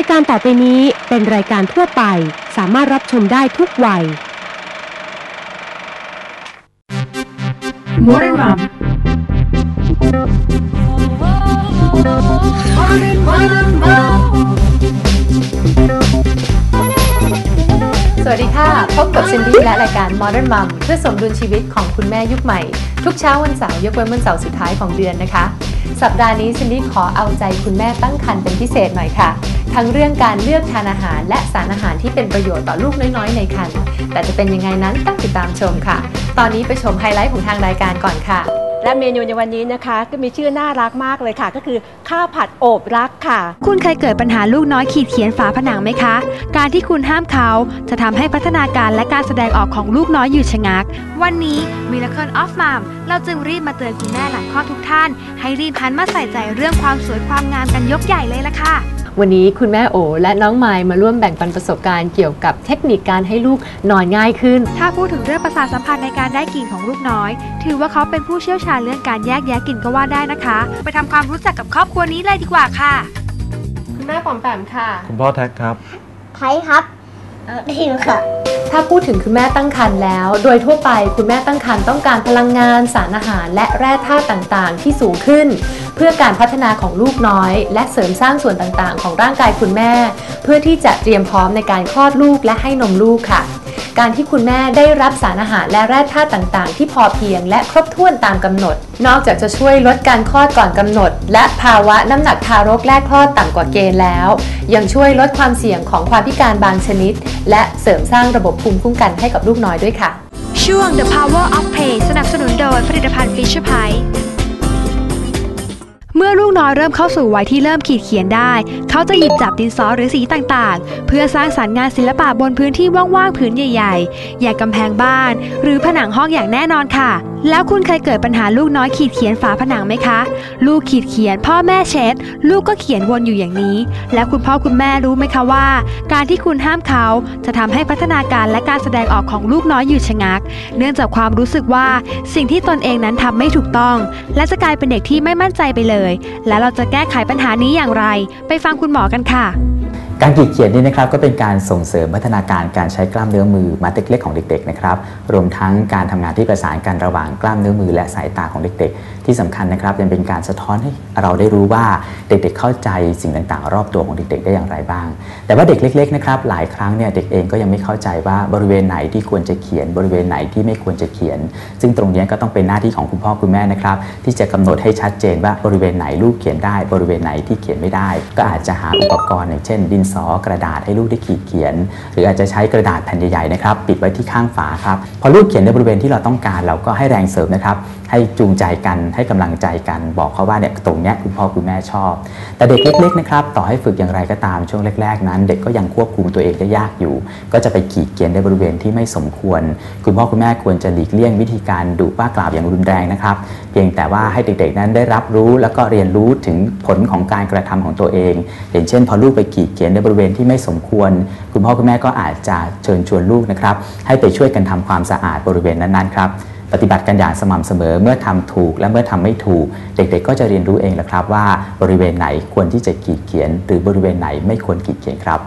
ายการต่อไปนี้เป็นรายการทั่วไป สามารถรับชมได้ทุกวัย Modern Mom สวัสดีค่ะ พบกับซินดี้และรายการ Modern Mom เพื่อสมดุลชีวิตของคุณแม่ยุคใหม่ ทุกเช้าวันเสาร์ยกเว้นวันเสาร์สุดท้ายของเดือนนะคะ สัปดาห์นี้ซินดี้ขอเอาใจคุณแม่ตั้งครรภ์เป็นพิเศษหน่อยค่ะ ทั้งเรื่องการเลือกทานอาหาร และสารอาหารที่เป็นประโยชน์ต่อลูกน้อยๆ ในครรภ์แต่จะเป็นยังไงนั้นต้องติดตามชมค่ะ ตอนนี้ไปชมไฮไลท์ของทางรายการก่อนค่ะ และเมนูในวันนี้นะคะ ก็มีชื่อน่ารักมากเลยค่ะ ก็คือข้าวผัดโอบรักค่ะ คุณเคยเกิดปัญหาลูกน้อยขีดเขียนฝาผนังไหมคะ การที่คุณห้ามเขาจะทำให้พัฒนาการและการแสดงออกของลูกน้อยหยุดชะงัก วันนี้ Miracle of Mom เราจึงรีบมาเตือนคุณแม่หลังคลอดทุกท่าน ให้รีบหันมาใส่ใจเรื่องความสวยความงามกันยกใหญ่เลยละค่ะวันนี้คุณแม่โอและน้องไมล์มาร่วมแบ่งปันประสบการณ์เกี่ยวกับเทคนิคการให้ลูกนอนง่ายขึ้น ถ้าพูดถึงเรื่องประสาทสัมพันธ์ในการได้กลิ่นของลูกน้อย ถือว่าเขาเป็นผู้เชี่ยวชาญเรื่องการแยกแยะกลิ่นก็ว่าได้นะคะ ไปทำความรู้จักกับครอบครัวนี้เลยดีกว่าค่ะ คุณแม่ปอมแปมค่ะ คุณพ่อแท็กครับ ไทยครับทิมค่ะ ถ้าพูดถึงคุณแม่ตั้งครรภ์แล้ว โดยทั่วไปคุณแม่ตั้งครรภ์ต้องการพลังงานสารอาหาร และแร่ธาตุต่างๆ ที่สูงขึ้น เพื่อการพัฒนาของลูกน้อย และเสริมสร้างส่วนต่างๆ ของร่างกายคุณแม่ เพื่อที่จะเตรียมพร้อมในการคลอดลูกและให้นมลูกค่ะการที่คุณแม่ได้รับสารอาหารและแร่ธาตุต่างๆ ที่พอเพียงและครบถ้วนตามกำหนด นอกจากจะช่วยลดการคลอดก่อนกำหนด และภาวะน้ำหนักทารกแรกคลอดต่ำกว่าเกณฑ์แล้ว ยังช่วยลดความเสี่ยงของความพิการบางชนิด และเสริมสร้างระบบภูมิคุ้มกันให้กับลูกน้อยด้วยค่ะ ช่วง The Power of Play สนับสนุนโดยผลิตภัณฑ์ Fisher Price เมื่อลูกน้อยเริ่มเข้าสู่วัยที่เริ่มขีดเขียนได้ เขาจะหยิบจับดินสอหรือสีต่างๆ เพื่อสร้างสรรค์งานศิลปะบนพื้นที่ว่างๆผืนใหญ่ๆ อย่างกำแพงบ้าน หรือผนังห้องอย่างแน่นอนค่ะ แล้วคุณเคยเกิดปัญหาลูกน้อยขีดเขียนฝาผนังไหมคะ ลูกขีดเขียน พ่อแม่เช็ด ลูกก็เขียนวนอยู่อย่างนี้ แล้วคุณพ่อคุณแม่รู้ไหมคะว่า การที่คุณห้ามเขาจะทำให้พัฒนาการและการแสดงออกของลูกน้อยหยุดชะงัก เนื่องจากความรู้สึกว่าสิ่งที่ตนเองนั้นทำไม่ถูกต้อง และจะกลายเป็นเด็กที่ไม่มั่นใจไปเลยแล้วเราจะแก้ไขปัญหานี้อย่างไร ไปฟังคุณหมอกันค่ะ การขีดเขียนนี่นะครับก็เป็นการส่งเสริมพัฒนาการการใช้กล้ามเนื้อมือมัดเล็กๆของเด็กๆนะครับรวมทั้งการทำงานที่ประสานกันระหว่างกล้ามเนื้อมือและสายตาของเด็ก ๆ ที่สำคัญนะครับยังเป็นการสะท้อนให้เราได้รู้ว่าเด็กๆ เข้าใจสิ่งต่างๆ รอบตัวของเด็ก ๆ ได้อย่างไรบ้าง แต่ว่าเด็กเล็กๆนะครับหลายครั้งเนี่ยเด็กเองก็ยังไม่เข้าใจว่าบริเวณไหนที่ควรจะเขียน บริเวณไหนที่ไม่ควรจะเขียน ซึ่งตรงนี้ก็ต้องเป็นหน้าที่ของคุณพ่อคุณแม่นะครับที่จะกำหนดให้ชัดเจนว่าบริเวณไหนลูกเขียนได้ บริเวณไหนที่เขียนไม่ได้ ก็อาจจะหาอุปกรณ์อย่างเช่นดินสอกระดาษให้ลูกได้ขีดเขียน หรืออาจจะใช้กระดาษแผ่นใหญ่ๆนะครับปิดไว้ที่ข้างฝาครับพอลูกเขียนในบริเวณที่เราต้องการเราก็ให้แรงเสริมนะครับ ให้จูงใจกันให้กำลังใจกัน บอกเขาว่าเนี่ยตรงเนี้ยคุณพ่อคุณแม่ชอบ แต่เด็กเล็กๆนะครับต่อให้ฝึกอย่างไรก็ตามช่วงแรก ๆ นั้น เด็กก็ยังควบคุมตัวเองได้ยากอยู่ ก็จะไปขีดเขียนในบริเวณที่ไม่สมควร คุณพ่อคุณแม่ควรจะหลีกเลี่ยงวิธีการดุว่ากล่าวอย่างรุนแรงนะครับ เพียงแต่ว่าให้เด็กๆนั้นได้รับรู้แล้วก็เรียนรู้ถึงผลของการกระทำของตัวเอง อย่างเช่น พอลูกไปขีดเขียนในบริเวณที่ไม่สมควร คุณพ่อคุณแม่ก็อาจจะเชิญชวนลูกนะครับให้ไปช่วยกันทำความสะอาดบริเวณนั้นๆครับ ปฏิบัติกันอย่างสม่ำเสมอ เมื่อทำถูกและเมื่อทำไม่ถูก เด็กๆ ก็จะเรียนรู้เองแหละครับว่าบริเวณไหนควรที่จะขีดเขียน หรือบริเวณไหนไม่ควรขีดเขียนครับ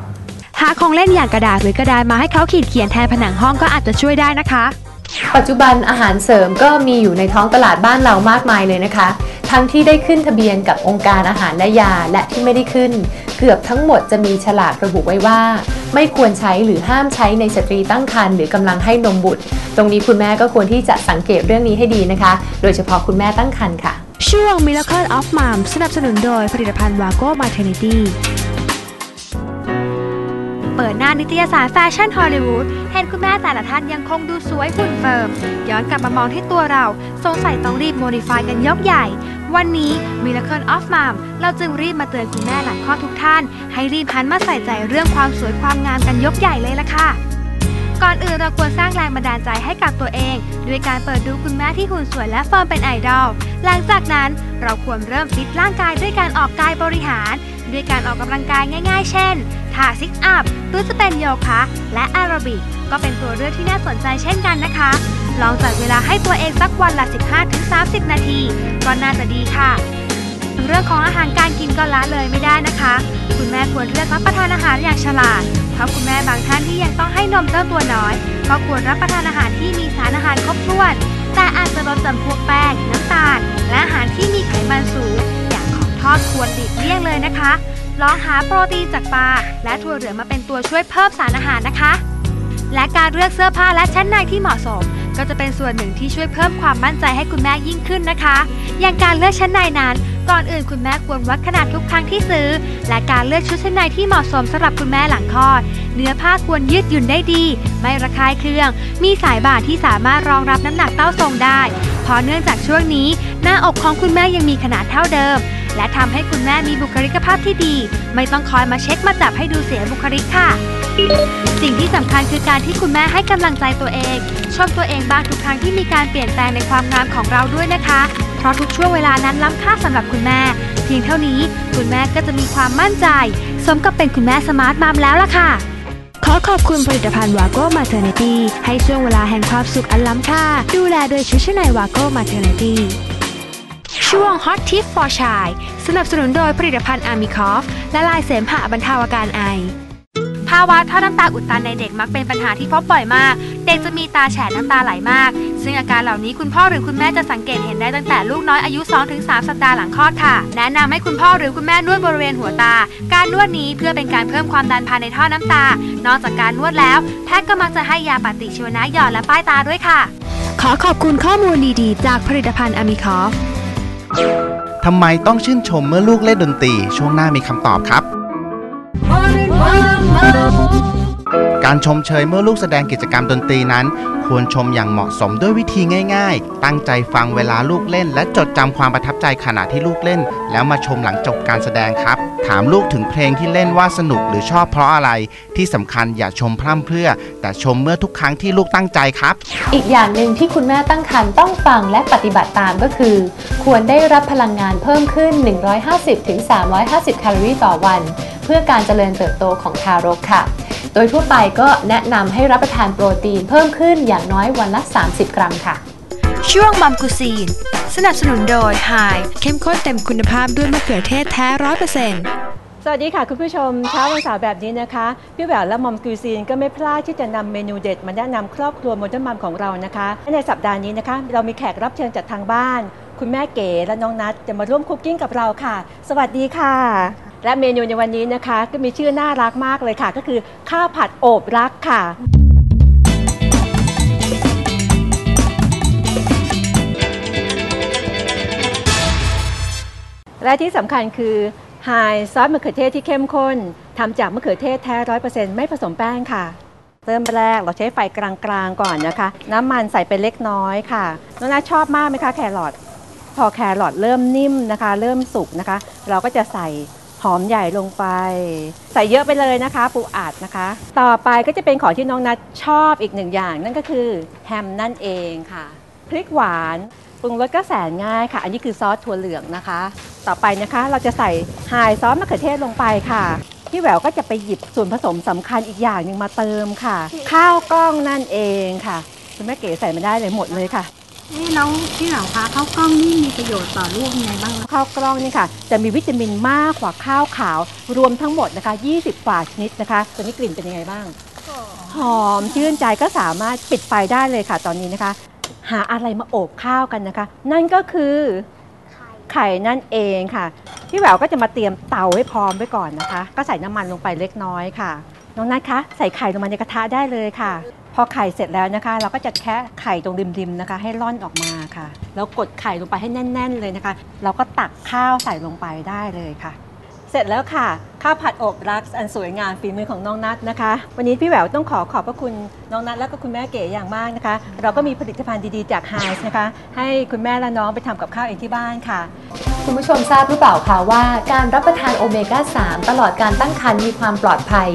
หาของเล่นอย่างกระดาษหรือกระดานมาให้เขาขีดเขียนแทนผนังห้องก็อาจจะช่วยได้นะคะ ปัจจุบันอาหารเสริมก็มีอยู่ในท้องตลาดบ้านเรามากมายเลยนะคะ ทั้งที่ได้ขึ้นทะเบียนกับองค์การอาหารและยาและที่ไม่ได้ขึ้น เกือบทั้งหมดจะมีฉลากระบุไว้ว่า ไม่ควรใช้หรือห้ามใช้ในสตรีตั้งครรภ์หรือกำลังให้นมบุตร ตรงนี้คุณแม่ก็ควรที่จะสังเกตเรื่องนี้ให้ดีนะคะ โดยเฉพาะคุณแม่ตั้งครรภ์ค่ะ ช่วง Miracle of Mom สนับสนุนโดยผลิตภัณฑ์ Vago Maternity เปิดหน้านิตยสารแฟชั่นฮอลลีวูด เห็นคุณแม่แต่ละท่านยังคงดูสวยหุ่นเฟิร์ม ย้อนกลับมามองที่ตัวเรา สงสัยต้องรีบโมดิฟายกันยกใหญ่ วันนี้ Miracle of Mom เราจึงรีบมาเตือนคุณแม่หลังคลอดทุกท่าน ให้รีบหันมาใส่ใจเรื่องความสวยความงามกันยกใหญ่เลยล่ะค่ะก่อนอื่นเราควรสร้างแรงบันดาลใจให้กับตัวเอง ด้วยการเปิดดูคุณแม่ที่หุ่นสวยและเฟิร์มเป็นไอดอล หลังจากนั้นเราควรเริ่มฟิตร่างกายด้วยการออกกายบริหาร ด้วยการออกกำลังกายง่าย ๆ เช่นท่าซิกอัพหรือจะเป็นโยคะและแอโรบิก ก็เป็นตัวเลือกที่น่าสนใจเช่นกันนะคะ ลองจัดเวลาให้ตัวเองสักวันละ 15-30 นาที ก็น่าจะดีค่ะ เรื่องของอาหารการกินก็ละเลยไม่ได้นะคะ คุณแม่ควรเลือกรับประทานอาหารอย่างฉลาด เพราะคุณแม่บางท่านที่ยังต้องให้นมเจ้าตัวน้อย ก็ควรรับประทานอาหารที่มีสารอาหารครบถ้วน แต่อาจจะลดจำพวกแป้งน้ำตาล และอาหารที่มีไขมันสูง อย่างของทอดควรหลีกเลี่ยงเลยนะคะลองหาโปรตีนจากปลาและถั่วเหลืองมาเป็นตัวช่วยเพิ่มสารอาหารนะคะ และการเลือกเสื้อผ้าและชั้นในที่เหมาะสม ก็จะเป็นส่วนหนึ่งที่ช่วยเพิ่มความมั่นใจให้คุณแม่ยิ่งขึ้นนะคะ อย่างการเลือกชั้นในนั้นก่อนอื่นคุณแม่ควรวัดขนาดทุกครั้งที่ซื้อ และการเลือกชุดชั้นในที่เหมาะสมสำหรับคุณแม่หลังคลอด เนื้อผ้าควรยืดหยุ่นได้ดี ไม่ระคายเคือง มีสายบ่าที่สามารถรองรับน้ำหนักเต้าทรงได้ เพราะเนื่องจากช่วงนี้ หน้าอกของคุณแม่ยังมีขนาดเท่าเดิม และทำให้คุณแม่มีบุคลิกภาพที่ดี ไม่ต้องคอยมาเช็คมาจับให้ดูเสียบุคลิกค่ะ สิ่งที่สำคัญคือการที่คุณแม่ให้กำลังใจตัวเอง ชมตัวเองบ้างทุกครั้งที่มีการเปลี่ยนแปลงในความงามของเราด้วยนะคะ เพราะทุกช่วงเวลานั้นล้ำค่าสำหรับคุณแม่ เพียงเท่านี้คุณแม่ก็จะมีความมั่นใจ สมกับเป็นคุณแม่สมาร์ทมัมแล้วล่ะค่ะ ขอขอบคุณผลิตภัณฑ์วาโก้มาเทอร์เนตี้ให้ช่วงเวลาแห่งความสุขอันล้ำค่า ดูแลโดยชุดชั้นในวาโก้มาเทอร์เนตี้ช่วง Hot Tip for Chai สนับสนุนโดยผลิตภัณฑ์อามิคอฟและลายเสมหะบรรเทาอาการไอภาวะท่อน้ำตาอุดตันในเด็กมักเป็นปัญหาที่พบบ่อยมาก เด็กจะมีตาแฉะน้ำตาไหลมาก ซึ่งอาการเหล่านี้คุณพ่อหรือคุณแม่จะสังเกตเห็นได้ตั้งแต่ลูกน้อยอายุ 2-3 สัปดาห์หลังคลอดค่ะ แนะนำให้คุณพ่อหรือคุณแม่นวดบริเวณหัวตา การนวดนี้เพื่อเป็นการเพิ่มความดันภายในท่อน้ำตา นอกจากการนวดแล้ว แพทย์ก็มักจะให้ยาปฏิชีวนะหยอดและป้ายตาด้วยค่ะ ขอขอบคุณข้อมูลดีๆ จากผลิตภัณฑ์อามิคอฟทำไมต้องชื่นชมเมื่อลูกเล่นดนตรี ช่วงหน้ามีคำตอบครับ การชมเชยเมื่อลูกแสดงกิจกรรมดนตรีนั้นควรชมอย่างเหมาะสมด้วยวิธีง่าย ๆ ตั้งใจฟังเวลาลูกเล่น และจดจำความประทับใจขณะที่ลูกเล่น แล้วมาชมหลังจบการแสดงครับ ถามลูกถึงเพลงที่เล่นว่าสนุกหรือชอบเพราะอะไร ที่สำคัญอย่าชมพร่ำเพรื่อ แต่ชมเมื่อทุกครั้งที่ลูกตั้งใจครับ อีกอย่างหนึ่งที่คุณแม่ตั้งครรภ์ต้องฟังและปฏิบัติตามก็คือ ควรได้รับพลังงานเพิ่มขึ้น 150-350 แคลอรี่ต่อวัน เพื่อการเจริญเติบโตของทารกค่ะ โดยทั่วไปก็แนะนำให้รับประทานโปรตีนเพิ่มขึ้นอย่างน้อยวันละ 30 กรัมค่ะ ช่วงมัมกูซีน สนับสนุนโดย High เข้มข้นเต็มคุณภาพด้วยมะเขือเทศแท้ร้อยเปอร์เซ็นต์สวัสดีค่ะ คุณผู้ชมเช้าวันเสาร์แบบนี้นะคะ พี่แหววและมอมกิวซีนก็ไม่พลาดที่จะนำเมนูเด็ดมาแนะนำครอบครัวโมเดิร์นมัมของเรานะคะและในสัปดาห์นี้นะคะ เรามีแขกรับเชิญจากทางบ้าน คุณแม่เก๋และน้องนัทจะมาร่วมคุกกิ้งกับเราค่ะ สวัสดีค่ะ และเมนูในวันนี้นะคะ ก็มีชื่อน่ารักมากเลยค่ะ ก็คือข้าวผัดโอบรักค่ะ และที่สำคัญคือไฮซอสมะเขือเทศที่เข้มข้นทำจากมะเขือเทศแท้ร้อยเปอร์เซ็นต์ไม่ผสมแป้งค่ะ เริ่มแรกเราใช้ไฟกลางๆก่อนนะคะ น้ำมันใส่ไปเล็กน้อยค่ะน้องนาชอบมากไหมคะแครอทพอแครอทเริ่มนิ่มนะคะ เริ่มสุกนะคะ เราก็จะใส่หอมใหญ่ลงไป ใส่เยอะไปเลยนะคะ ปูอัดนะคะ ต่อไปก็จะเป็นของที่น้องนัทชอบอีกหนึ่งอย่าง นั่นก็คือแฮมนั่นเองค่ะพริกหวานปรุงรสก็แสนง่ายค่ะ อันนี้คือซอสถั่วเหลืองนะคะ ต่อไปนะคะ เราจะใส่ไฮซอสมะเขือเทศลงไปค่ะพี่แหววก็จะไปหยิบส่วนผสมสำคัญอีกอย่างหนึ่งมาเติมค่ะ ข้าวกล้องนั่นเองค่ะคุณแม่เก๋ใส่มาได้เลยหมดเลยค่ะนี่แล้วพี่เหล่าคะข้าวกล้องนี่มีประโยชน์ต่อลูกยังไงบ้างคะข้าวกล้องนี่ค่ะ จะมีวิตามินมากกว่าข้าวขาว รวมทั้งหมดนะคะ 20 กว่าชนิดนะคะตัวนี้กลิ่นเป็นยังไงบ้างหอมชื่นใจก็สามารถปิดไฟได้เลยค่ะ ตอนนี้นะคะ หาอะไรมาโอบข้าวกันนะคะ นั่นก็คือ ไข่นั่นเองค่ะ พี่แหววก็จะมาเตรียมเตาให้พร้อมไว้ก่อนนะคะ ก็ใส่น้ำมันลงไปเล็กน้อยค่ะ น้องนัทคะใส่ไข่ลงมาในกระทะได้เลยค่ะ พอไข่เสร็จแล้วนะคะ เราก็จะแค่ไข่ตรงริมๆนะคะ ให้ร่อนออกมาค่ะ แล้วกดไข่ลงไปให้แน่น ๆ เลยนะคะ เราก็ตักข้าวใส่ลงไปได้เลยค่ะ เสร็จแล้วค่ะ ข้าวผัดอบรักอันสวยงามฝีมือของน้องนัทนะคะ วันนี้พี่แหววต้องขอขอบพระคุณน้องนัทและก็คุณแม่เก๋อย่างมากนะคะ เราก็มีผลิตภัณฑ์ดีๆจากไฮส์นะคะ ให้คุณแม่และน้องไปทำกับข้าวเองที่บ้านค่ะ คุณผู้ชมทราบหรือเปล่าคะว่า การรับประทานโอเมก้า 3 ตลอดการตั้งครรภ์มีความปลอดภัย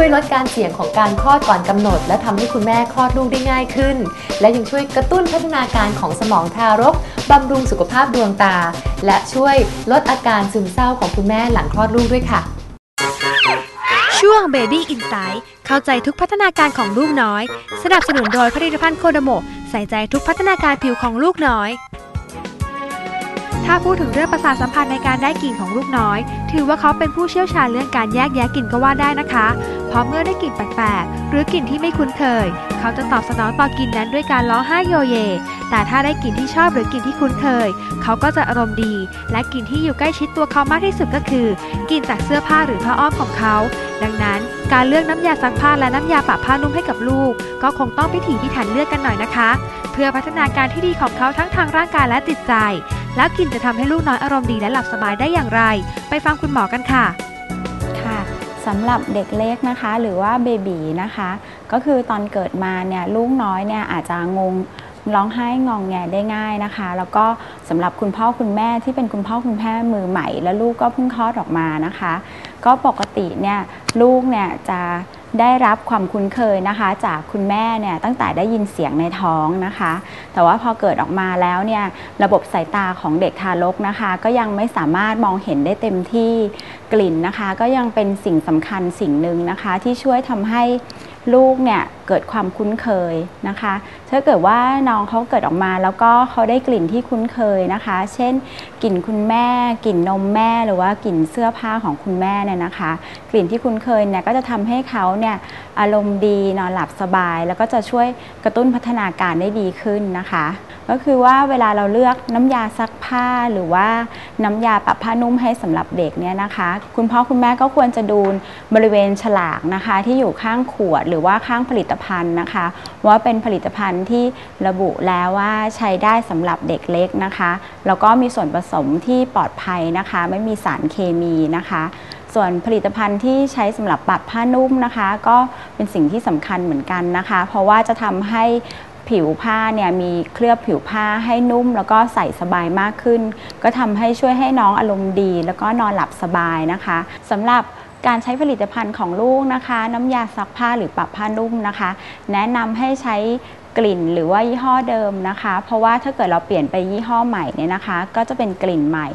ช่วยลดการเสี่ยงของการคลอดก่อนกำหนด และทำให้คุณแม่คลอดลูกได้ง่ายขึ้น และยังช่วยกระตุ้นพัฒนาการของสมองทารกบำรุงสุขภาพดวงตา และช่วยลดอาการซึมเศร้าของคุณแม่หลังคลอดลูกด้วยค่ะ ช่วง Baby Insight เข้าใจทุกพัฒนาการของลูกน้อย สนับสนุนโดยผลิตภัณฑ์โคโดโมใส่ใจทุกพัฒนาการผิวของลูกน้อย ถ้าพูดถึงเรื่องประสาทสัมพันธ์ในการได้กลิ่นของลูกน้อย ถือว่าเขาเป็นผู้เชี่ยวชาญเรื่องการแยกแยะกลิ่นก็ว่าได้นะคะ เพราะเมื่อได้กลิ่นแปลกๆ หรือกลิ่นที่ไม่คุ้นเคย เขาจะตอบสนองต่อกลิ่นนั้นด้วยการร้องไห้โยเย แต่ถ้าได้กลิ่นที่ชอบหรือกลิ่นที่คุ้นเคย เขาก็จะอารมณ์ดี และกลิ่นที่อยู่ใกล้ชิดตัวเขามากที่สุดก็คือกลิ่นจากเสื้อผ้าหรือผ้าอ้อมของเขา ดังนั้นการเลือกน้ำยาซักผ้าและน้ำยาปะผ้านุ่มให้กับลูก ก็คงต้องพิถีพิถันเลือกกันหน่อยนะคะ เพื่อพัฒนาการที่ดีของเขาทั้งทางร่างกายและจิตใจ แล้วกลิ่นจะทำให้ลูกน้อยอารมณ์ดีและหลับสบายได้อย่างไร ไปฟังคุณหมอกันค่ะค่ะสำหรับเด็กเล็กนะคะหรือว่าเบบีนะคะ ก็คือตอนเกิดมาเนี่ยลูกน้อยเนี่ยอาจจะงงร้องไห้งองแงได้ง่ายนะคะ แล้วก็สำหรับคุณพ่อคุณแม่ที่เป็นคุณพ่อคุณแม่มือใหม่ แล้วลูกก็เพิ่งคลอดออกมานะคะ ก็ปกติเนี่ยลูกเนี่ยจะได้รับความคุ้นเคยนะคะ จากคุณแม่เนี่ยตั้งแต่ได้ยินเสียงในท้องนะคะ แต่ว่าพอเกิดออกมาแล้วเนี่ยระบบสายตาของเด็กทารกนะคะ ก็ยังไม่สามารถมองเห็นได้เต็มที่กลิ่นนะคะ ก็ยังเป็นสิ่งสำคัญสิ่งหนึ่งนะคะ ที่ช่วยทำให้ลูกเนี่ยเกิดความคุ้นเคยนะคะ ถ้าเกิดว่าน้องเขาเกิดออกมาแล้วก็เขาได้กลิ่นที่คุ้นเคยนะคะ เช่น กลิ่นคุณแม่ กลิ่นนมแม่หรือว่ากลิ่นเสื้อผ้าของคุณแม่เนี่ยนะคะ กลิ่นที่คุ้นเคยเนี่ยก็จะทำให้เขาเนี่ยอารมณ์ดีนอนหลับสบาย แล้วก็จะช่วยกระตุ้นพัฒนาการได้ดีขึ้นนะคะ ก็คือว่าเวลาเราเลือกน้ำยาซักผ้าหรือว่าน้ำยาปรับผ้านุ่มให้สำหรับเด็กเนี่ยนะคะ คุณพ่อคุณแม่ก็ควรจะดูบริเวณฉลากนะคะ ที่อยู่ข้างขวดหรือว่าข้างผลิตภัณฑ์นะคะ ว่าเป็นผลิตภัณฑ์ที่ระบุแล้วว่าใช้ได้สำหรับเด็กเล็กนะคะแล้วก็มีส่วนผสมที่ปลอดภัยนะคะ ไม่มีสารเคมีนะคะ ส่วนผลิตภัณฑ์ที่ใช้สำหรับปรับผ้านุ่มนะคะ ก็เป็นสิ่งที่สำคัญเหมือนกันนะคะ เพราะว่าจะทำให้ผิวผ้าเนี่ยมีเคลือบผิวผ้าให้นุ่ม แล้วก็ใส่สบายมากขึ้น ก็ทำให้ช่วยให้น้องอารมณ์ดี แล้วก็นอนหลับสบายนะคะสำหรับการใช้ผลิตภัณฑ์ของลูกนะคะ น้ำยาซักผ้าหรือปรับผ้านุ่มนะคะ แนะนำให้ใช้ กลิ่นหรือว่ายี่ห้อเดิมนะคะ เพราะว่าถ้าเกิดเราเปลี่ยนไปยี่ห้อใหม่เนี่ยนะคะ ก็จะเป็นกลิ่นใหม่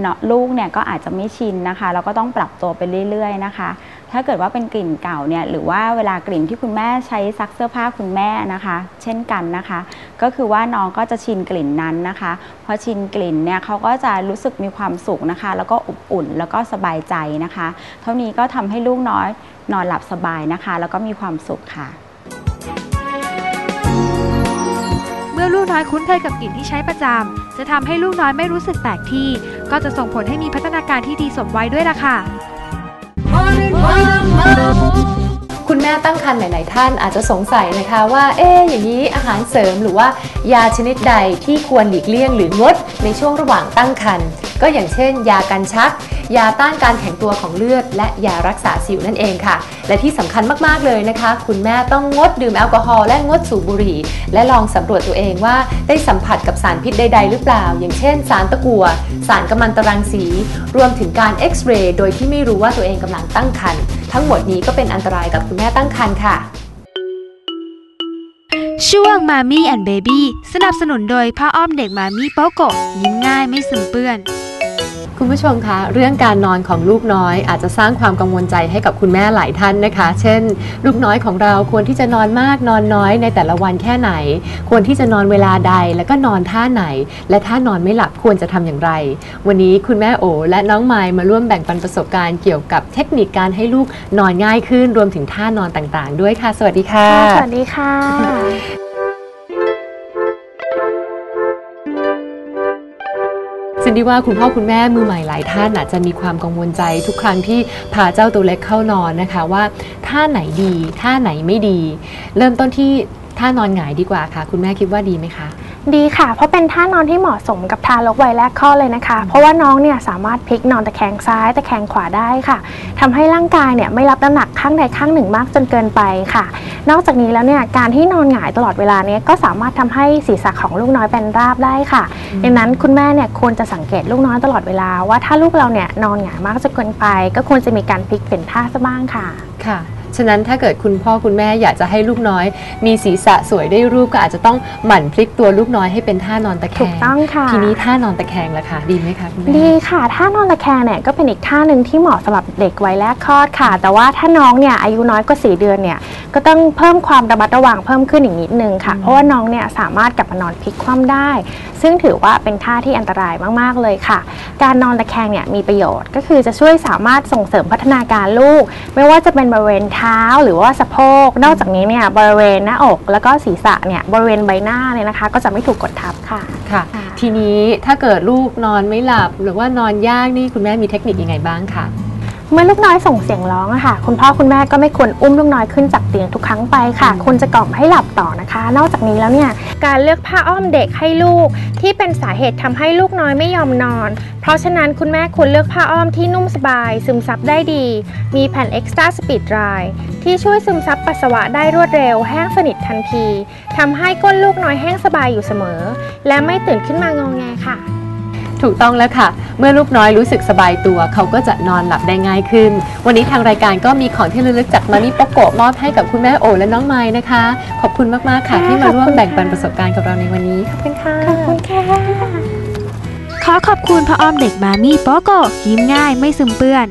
เนาะลูกเนี่ยก็อาจจะไม่ชินนะคะ เราก็ต้องปรับตัวไปเรื่อยๆนะคะ ถ้าเกิดว่าเป็นกลิ่นเก่าเนี่ยหรือว่าเวลากลิ่นที่คุณแม่ใช้ซักเสื้อผ้าคุณแม่นะคะ เช่นกันนะคะ ก็คือว่าน้องก็จะชินกลิ่นนั้นนะคะพอชินกลิ่นเนี่ยเขาก็จะรู้สึกมีความสุขนะคะ แล้วก็อบอุ่นแล้วก็สบายใจนะคะ เท่านี้ก็ทำให้ลูกน้อยนอนหลับสบายนะคะ แล้วก็มีความสุขค่ะ มื่อลูกน้อยคุ้นเคยกับกลิ่นที่ใช้ประจำจะทำให้ลูกน้อยไม่รู้สึกแปลกที่ ก็จะส่งผลให้มีพัฒนาการที่ดีสมวัยด้วยล่ะค่ะ คุณแม่ตั้งครรภ์หลาย ๆ ท่านอาจจะสงสัยนะคะว่า เอ๊ะอย่างนี้อาหารเสริมหรือว่ายาชนิดใดที่ควรหลีกเลี่ยงหรืองดในช่วงระหว่างตั้งครรภ์ก็อย่างเช่น ยากันชัก ยาต้านการแข็งตัวของเลือด และยารักษาสิวนั่นเองค่ะ และที่สำคัญมากๆเลยนะคะ คุณแม่ต้องงดดื่มแอลกอฮอล์และงดสูบบุหรี่ และลองสำรวจตัวเองว่าได้สัมผัสกับสารพิษใด ๆ หรือเปล่า อย่างเช่น สารตะกั่วสารกัมมันตรังสี รวมถึงการเอ็กซเรย์โดยที่ไม่รู้ว่าตัวเองกำลังตั้งครรภ์ทั้งหมดนี้ก็เป็นอันตรายกับคุณแม่ตั้งครรภ์ค่ะช่วงมามี่แอนเบบี้สนับสนุนโดยผ้าอ้อมเด็กมามี่โปโกยิ้มง่ายไม่ซึมเปื้อน คุณผู้ชมคะเรื่องการนอนของลูกน้อย อาจจะสร้างความกังวลใจให้กับคุณแม่หลายท่านนะคะ เช่น ลูกน้อยของเราควรที่จะนอนมากนอนน้อยในแต่ละวันแค่ไหน ควรที่จะนอนเวลาใด แล้วก็นอนท่าไหน และถ้านอนไม่หลับควรจะทำอย่างไร วันนี้คุณแม่โอ และน้องไมล์มาร่วมแบ่งปันประสบการณ์เกี่ยวกับเทคนิคการให้ลูกนอนง่ายขึ้นรวมถึงท่านอนต่างๆ ด้วยค่ะ สวัสดีค่ะ สวัสดีค่ะ ซินดีว่าคุณพ่อคุณแม่มือใหม่หลายท่านอาจจะมีความกังวลใจทุกครั้งที่พาเจ้าตัวเล็กเข้านอนนะคะว่าท่าไหนดีท่าไหนไม่ดี เริ่มต้นที่ท่านอนหงายดีกว่าค่ะ คุณแม่คิดว่าดีไหมคะ ดีค่ะ เพราะเป็นท่านอนที่เหมาะสมกับทารกวัยแรกคลอดเลยนะคะ เพราะว่าน้องเนี่ยสามารถพลิกนอนตะแคงซ้ายตะแคงขวาได้ค่ะทำให้ร่างกายเนี่ยไม่รับน้ำหนักข้างใดข้างหนึ่งมากจนเกินไปค่ะ นอกจากนี้แล้วเนี่ยการที่นอนหงายตลอดเวลาเนี่ยก็สามารถทำให้ศีรษะของลูกน้อยเป็นราบได้ค่ะดังนั้นคุณแม่เนี่ยควรจะสังเกตลูกน้อยตลอดเวลาว่าถ้าลูกเราเนี่ยนอนหงายมากจนเกินไป ก็ควรจะมีการพลิกเปลี่ยนท่าซะบ้างค่ะค่ะ ฉะนั้นถ้าเกิดคุณพ่อคุณแม่อยากจะให้ลูกน้อย มีศีรษะสวยได้รูปก็อาจจะต้องหมั่นพลิกตัวลูกน้อยให้เป็นท่านอนตะแคถูกงต้องค่ะ ทีนี้ท่านอนตะแคงล่ะคะดีไหมคะคุณแม่ ดีค่ะ ท่านอนตะแคงเนี่ยก็เป็นอีกท่าหนึ่งที่เหมาะสำหรับเด็กวัยแรกคลอดค่ะ แต่ว่าถ้าน้องเนี่ยอายุน้อยกว่า4เดือนเนี่ยก็ต้องเพิ่มความระมัดระวังเพิ่มขึ้นอีกนิดนึงค่ะ เพราะว่าน้องเนี่ยสามารถกลับมานอนพลิกคว่ำได้ ซึ่งถือว่าเป็นท่าที่อันตรายมากๆเลยค่ะ การนอนตะแคงเนี่ยมีประโยชน์ก็คือจะช่วยสามารถส่งเสริมพัฒนาการลูก ไม่ว่าจะเป็นบริเวณเท้าหรือว่าสะโพก นอกจากนี้เนี่ยบริเวณหน้าอกแล้วก็ศีรษะเนี่ยบริเวณใบหน้าเนี่ยนะคะ ก็จะไม่ถูกกดทับค่ะ ค่ะ ทีนี้ถ้าเกิดลูกนอนไม่หลับหรือว่านอนยากนี่คุณแม่มีเทคนิคยังไงบ้างคะ เมื่อลูกน้อยส่งเสียงร้องอะค่ะ คุณพ่อคุณแม่ก็ไม่ควรอุ้มลูกน้อยขึ้นจากเตียงทุกครั้งไปค่ะ คุณจะกล่อมให้หลับต่อนะคะ นอกจากนี้แล้วเนี่ย การเลือกผ้าอ้อมเด็กให้ลูก ที่เป็นสาเหตุทำให้ลูกน้อยไม่ยอมนอน เพราะฉะนั้นคุณแม่ควรเลือกผ้าอ้อมที่นุ่มสบาย ซึมซับได้ดี มีแผ่น Extra Speed Dry ที่ช่วยซึมซับปัสสาวะได้รวดเร็ว แห้งสนิททันทีทำให้ก้นลูกน้อยแห้งสบายอยู่เสมอ และไม่ตื่นขึ้นมางองแงค่ะ ถูกต้องแล้วค่ะ เมื่อลูกน้อยรู้สึกสบายตัว เขาก็จะนอนหลับได้ง่ายขึ้น วันนี้ทางรายการก็มีของที่ระลึกจากมามิโปโกะมอบให้กับคุณแม่โอและน้องไม้นะคะ ขอบคุณมากๆค่ะค่ะที่มาร่วขอบมคุณแบ่งปันค่ะประสบการณ์กับเราในวันนี้ขอบคุณค่ะขอบคุณค่ะขอขอบคุณพระอ้อมเด็กมามี่โปโกยิ้มง่ายไม่ซึมเปื้อน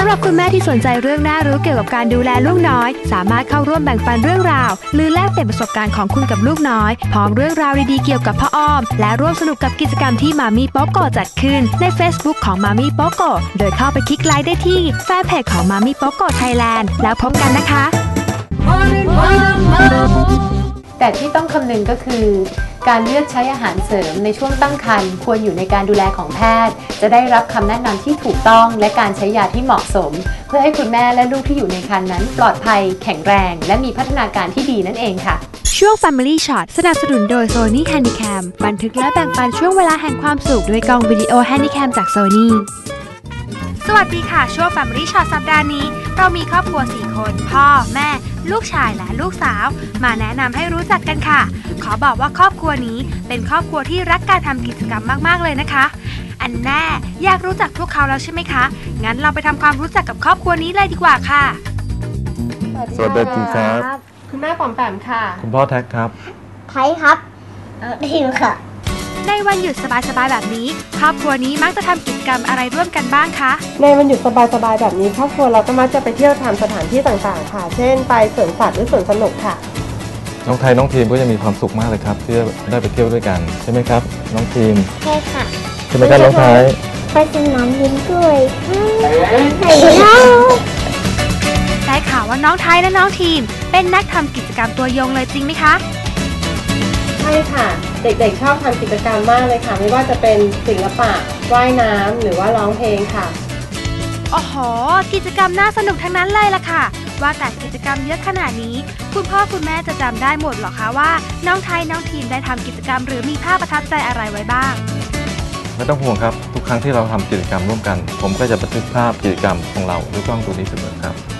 สำหรับคุณแม่ที่สนใจเรื่องน่ารู้เกี่ยวกับการดูแลลูกน้อย สามารถเข้าร่วมแบ่งปันเรื่องราว หรือแลกเปลี่ยนประสบการณ์ของคุณกับลูกน้อย พร้อมเรื่องราวดีๆเกี่ยวกับพ่ออ้อม และร่วมสนุกกับกิจกรรมที่มามี่โปโกจัดขึ้น ใน Facebook ของมามี่โปโกโดยเข้าไปคลิกไลค์ได้ที่แฟนเพจของมามี่โปโกไทยแลนด์แล้วพบกันนะคะ แต่ที่ต้องคำนึงก็คือ การเลือกใช้อาหารเสริมในช่วงตั้งครรภ์ควรอยู่ในการดูแลของแพทย์ จะได้รับคำแนะนำที่ถูกต้อง และการใช้ยาที่เหมาะสม เพื่อให้คุณแม่และลูกที่อยู่ในครรภ์นั้น ปลอดภัย แข็งแรง และมีพัฒนาการที่ดีนั่นเองค่ะ ช่วง Family Shot สนับสนุนโดย Sony Handycam บันทึกและแบ่งปันช่วงเวลาแห่งความสุขด้วยกล้องวิดีโอ Handycam จาก Sony สวัสดีค่ะ ช่วง Family Shot สัปดาห์นี้ เรามีครอบครัว 4 คน พ่อ แม่ ลูกชายและลูกสาว มาแนะนำให้รู้จักกันค่ะ ขอบอกว่าครอบครัวนี้เป็นครอบครัวที่รักการทำกิจกรรมมากๆเลยนะคะ อันแน่อยากรู้จักพวกเขาแล้วใช่ไหมคะ งั้นเราไปทำความรู้จักกับครอบครัวนี้เลยดีกว่าค่ะ สวัสดีครับ คุณแม่ปอมแปมค่ะ คุณพ่อแท็กครับ ไทยครับทีมค่ะ ในวันหยุดสบายๆแบบนี้ ครอบครัวนี้มักจะทำกิจกรรมอะไรร่วมกันบ้างคะ ในวันหยุดสบายๆแบบนี้ครอบครัวเราก็มักจะไปเที่ยวตามสถานที่ต่างๆ ค่ะ เช่น ไปสวนสัตว์หรือสวนสนุกค่ะ น้องไทยน้องทีมก็จะมีความสุขมากเลยครับที่ได้ไปเที่ยวด้วยกันใช่ไหมครับ น้องทีมใช่ค่ะใช่ไหมครับน้องไทยไปสนามยิงด้วยไข่เน่าได้ข่าวว่าน้องไทยและน้องทีม เป็นนักทำกิจกรรมตัวยงเลยจริงไหมคะใช่ค่ะ เด็กๆชอบทำกิจกรรมมากเลยค่ะ ไม่ว่าจะเป็นศิลปะว่ายน้ำหรือว่าร้องเพลงค่ะโอ้โหกิจกรรมน่าสนุกทั้งนั้นเลยล่ะค่ะ ว่าแต่กิจกรรมเยอะขนาดนี้ คุณพ่อคุณแม่จะจำได้หมดหรอคะว่า น้องไทยน้องทีมได้ทำกิจกรรม หรือมีภาพประทับใจอะไรไว้บ้างไม่ต้องห่วงครับ ทุกครั้งที่เราทำกิจกรรมร่วมกัน ผมก็จะบันทึกภาพกิจกรรมของเราด้วยกล้องตัวนี้เสมอครับ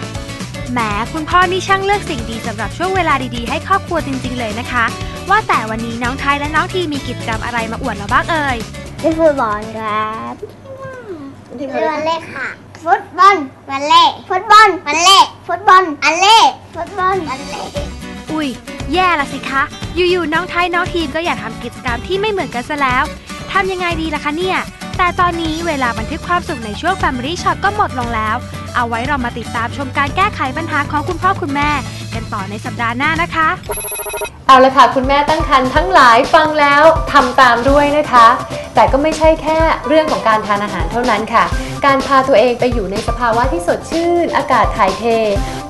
แหมคุณพ่อนี่ช่างเลือกสิ่งดีสำหรับช่วงเวลาดีๆ ให้ครอบครัวจริง ๆ เลยนะคะ ว่าแต่วันนี้น้องไทยและน้องทีมีกิจกรรมอะไรมาอวดเราบ้างเอ่ยเล่นฟุตบอลครับเล่นวันเล่ค่ะ ฟุตบอลวันเล่ ฟุตบอลวันเล่ ฟุตบอลอันเล่ ฟุตบอลวันเล่ อุ้ยแย่ละสิคะ อยู่ๆน้องไทยน้องทีมก็อยากทำกิจกรรมที่ไม่เหมือนกันซะแล้วทำยังไงดีล่ะคะเนี่ย แต่ตอนนี้เวลาบันทึกความสุขในช่วง Family Shot ก็หมดลงแล้ว เอาไว้เรามาติดตามชมการแก้ไขปัญหาของคุณพ่อคุณแม่ กันต่อในสัปดาห์หน้านะคะ เอาละค่ะ คุณแม่ตั้งครรภ์ทั้งหลายฟังแล้วทำตามด้วยนะคะ แต่ก็ไม่ใช่แค่เรื่องของการทานอาหารเท่านั้นค่ะ การพาตัวเองไปอยู่ในสภาวะที่สดชื่น อากาศถ่ายเท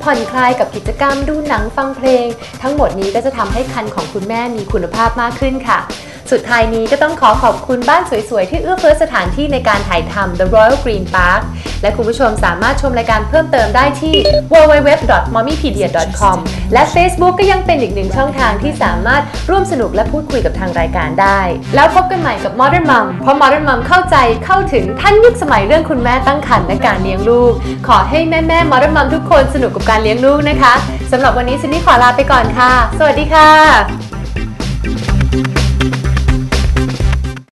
ผ่อนคลายกับกิจกรรมดูหนังฟังเพลง ทั้งหมดนี้ก็จะทำให้คันของคุณแม่มีคุณภาพมากขึ้นค่ะ สุดท้ายนี้ก็ต้องขอขอบคุณบ้านสวยๆ ที่เอื้อเฟื้อสถานที่ในการถ่ายทำ The Royal Green Park และคุณผู้ชมสามารถชมรายการเพิ่มเติมได้ที่ www.mommypedia.com และ Facebook ก็ยังเป็นอีกหนึ่งช่องทางที่สามารถร่วมสนุกและพูดคุยกับทางรายการได้ แล้วพบกันใหม่กับ Modern Mom เพราะ Modern Mom เข้าใจเข้าถึงทันยุคสมัยเรื่องคุณแม่ตั้งครรภ์และการเลี้ยงลูก ขอให้แม่ๆ Modern Mom ทุกคนสนุกกับการเลี้ยงลูกนะคะสำหรับวันนี้ซินนี่ขอลาไปก่อนค่ะ สวัสดีค่ะ